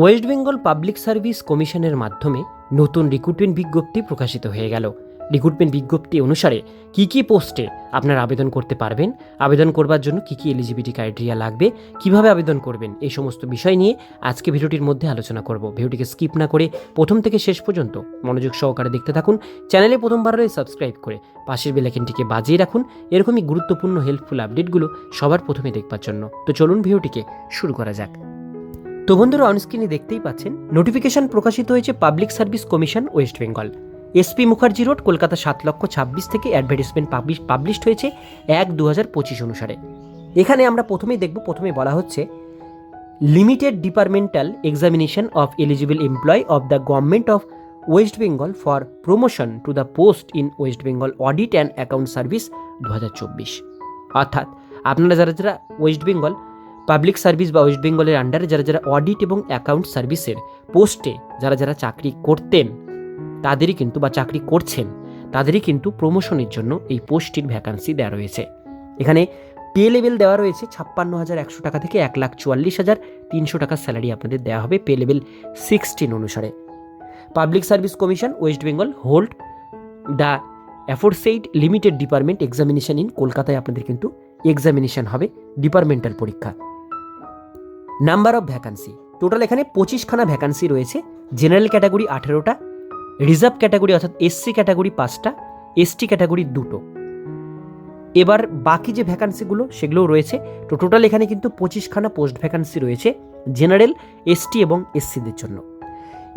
West Bengal public service কমিশনের মাধ্যমে নতুন রিক্রুটমেন্ট বিজ্ঞপ্তি প্রকাশিত হয়ে গেল। রিক্রুটমেন্ট বিজ্ঞপ্তি অনুসারে কি কি পোস্টে আপনারা আবেদন করতে পারবেন? আবেদন করবার জন্য কি কি এলিজিবিলিটি ক্রাইটেরিয়া লাগবে? কীভাবে আবেদন করবেন? এই সমস্ত বিষয় নিয়ে আজকে ভিডিওটির মধ্যে আলোচনা করব। ভিডিওটিকে স্কিপ না করে প্রথম থেকে শেষ পর্যন্ত মনোযোগ সহকারে দেখতে থাকুন। চ্যানেলে প্রথমবার সাবস্ক্রাইব করে পাশের বেলাইকেনটিকে বাজিয়ে রাখুন। এরকমই গুরুত্বপূর্ণ হেল্পফুল আপডেটগুলো সবার প্রথমে দেখবার জন্য। তো চলুন ভিডিওটিকে শুরু করা যাক। তো বন্ধুরা অনস্ক্রিনে দেখতেই পাচ্ছেন নোটিফিকেশন প্রকাশিত হয়েছে public service commission West Bengal SP Mukherjee road Kolkata সাত লক্ষ ছাব্বিশ থেকে অ্যাডভার্টিসমেন্ট পাবলিশ পাবলিশড হয়েছে এক দু হাজার পঁচিশ অনুসারে। এখানে আমরা প্রথমেই দেখব, প্রথমে বলা হচ্ছে limited departmental examination of eligible employ of the government of West Bengal for promotion to the post in West Bengal audit and account service দু হাজার চব্বিশ। অর্থাৎ, আপনারা যারা যারা ওয়েস্ট বেঙ্গল পাবলিক সার্ভিস বা ওয়েস্ট বেঙ্গলের আন্ডারে যারা যারা অডিট এবং অ্যাকাউন্ট সার্ভিসের পোস্টে যারা যারা চাকরি করতেন, তাদেরই কিন্তু বা চাকরি করছেন, তাদেরই কিন্তু প্রমোশনের জন্য এই পোস্টটির ভ্যাকান্সি দেওয়া রয়েছে। এখানে পে লেভেল দেওয়া রয়েছে ছাপ্পান্ন হাজার একশো টাকা থেকে এক লাখ চুয়াল্লিশ হাজার তিনশো টাকা স্যালারি আপনাদের দেওয়া হবে পে লেভেল সিক্সটিন অনুসারে। Public service commission West Bengal hold the aforesaid limited department examination in কলকাতায় আপনাদের কিন্তু এক্সামিনেশন হবে ডিপার্টমেন্টাল পরীক্ষা। নাম্বার অফ ভ্যাকান্সি টোটাল এখানে পঁচিশখানা ভ্যাকান্সি রয়েছে। জেনারেল ক্যাটাগরি আঠেরোটা রিজার্ভ ক্যাটাগরি অর্থাৎ এসসি ক্যাটাগরি পাঁচটা এসটি ক্যাটাগরি দুটো। এবার বাকি যে ভ্যাকান্সিগুলো সেগুলোও রয়েছে। তো টোটাল এখানে কিন্তু পঁচিশখানা পোস্ট ভ্যাকান্সি রয়েছে জেনারেল এসটি এবং এসসিদের জন্য।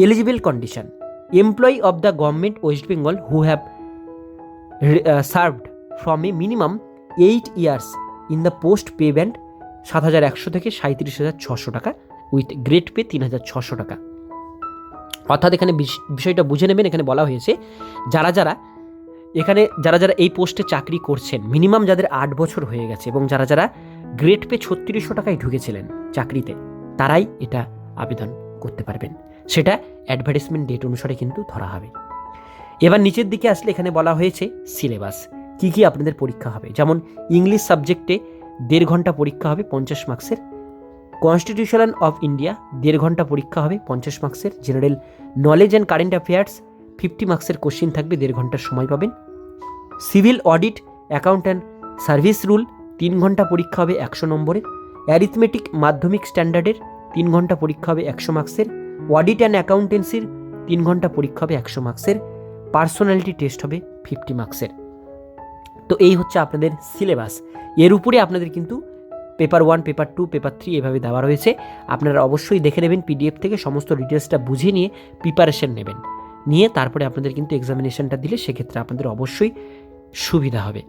Eligible condition employee of the government West Bengal who have served from a minimum eight years in the post pay band সাত হাজার একশো থেকে সাঁত্রিশ হাজার ছশো টাকা উইথ গ্রেড পে তিন হাজার ছশো টাকা। অর্থাৎ এখানে বিষ- বিষয়টা বুঝে নেবেন, এখানে বলা হয়েছে, যারা যারা এখানে যারা যারা এই পোস্টে চাকরি করছেন মিনিমাম যাদের আট বছর হয়ে গেছে এবং যারা যারা গ্রেড পে ছত্রিশশো টাকায় ঢুকেছিলেন চাকরিতে, তারাই এটা আবেদন করতে পারবেন। সেটা অ্যাডভার্টাইজমেন্ট ডেট অনুসারে কিন্তু ধরা হবে। এবার নিচের দিকে আসলে এখানে বলা হয়েছে সিলেবাস কি কি আপনাদের পরীক্ষা হবে? যেমন ইংলিশ সাবজেক্টে দেড় ঘণ্টা পরীক্ষা হবে পঞ্চাশ মার্কসের কনস্টিটিউশন অফ ইন্ডিয়া দেড় ঘণ্টা পরীক্ষা হবে পঞ্চাশ মার্কসের general knowledge and current affairs fifty মার্কসের কোশ্চিন থাকবে, দেড় ঘণ্টার সময় পাবেন। Civil audit account and service rule তিন ঘণ্টা পরীক্ষা হবে একশো নম্বরের অ্যারিথমেটিক মাধ্যমিক স্ট্যান্ডার্ডের তিন ঘণ্টা পরীক্ষা হবে একশো মার্কসের অডিট অ্যান্ড অ্যাকাউন্টেন্সির তিন ঘণ্টা পরীক্ষা হবে একশো মার্কসের পার্সোনালিটি টেস্ট হবে ফিফটি মার্কসের তো এই হচ্ছে আপনাদের সিলেবাস এর উপরে আপনাদের কিন্তু paper one paper two paper three এভাবে দেওয়া রয়েছে। আপনারা অবশ্যই দেখে নেবেন পিডিএফ থেকে সমস্ত ডিটেলসটা বুঝে নিয়ে প্রিপারেশন নেবেন। নিয়ে তারপরে আপনাদের কিন্তু এক্সামিনেশনটা দিলে সেক্ষেত্রে আপনাদের অবশ্যই সুবিধা হবে।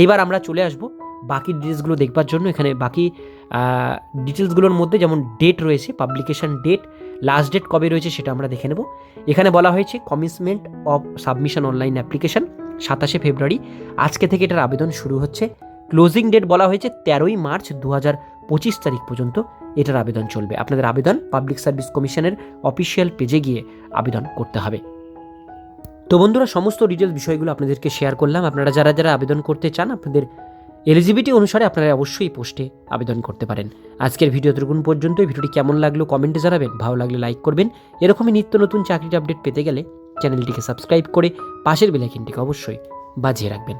এইবার আমরা চলে আসব বাকি ডিটেলসগুলো দেখবার জন্য। এখানে বাকি ডিটেলসগুলোর মধ্যে যেমন ডেট রয়েছে পাবলিকেশন ডেট লাস্ট ডেট কবে রয়েছে সেটা আমরা দেখে নেব। এখানে বলা হয়েছে commitment of submission online application সাতাশে ফেব্রুয়ারি। আজকে থেকে এটার আবেদন শুরু হচ্ছে। ক্লোজিং ডেট বলা হয়েছে তেরোই মার্চ দু হাজার পঁচিশ তারিখ পর্যন্ত এটার আবেদন চলবে। আপনাদের আবেদন পাবলিক সার্ভিস কমিশনের অফিসিয়াল পেজে গিয়ে আবেদন করতে হবে। তো বন্ধুরা, সমস্ত ডিটেলস বিষয়গুলো আপনাদেরকে শেয়ার করলাম। আপনারা যারা যারা আবেদন করতে চান, আপনাদের এলিজিবিলিটি অনুসারে আপনারা অবশ্যই পোস্টে আবেদন করতে পারেন। আজকের ভিডিও ততক্ষণ পর্যন্ত ভিডিওটি কেমন লাগল কমেন্টে জানাবেন। ভালো লাগলে লাইক করবেন। এরকমই নিত্য নতুন চাকরির আপডেট পেতে গেলে চ্যানেলটিকে সাবস্ক্রাইব করে পাশের বেলাইকিনটিকে অবশ্যই বাজিয়ে রাখবেন।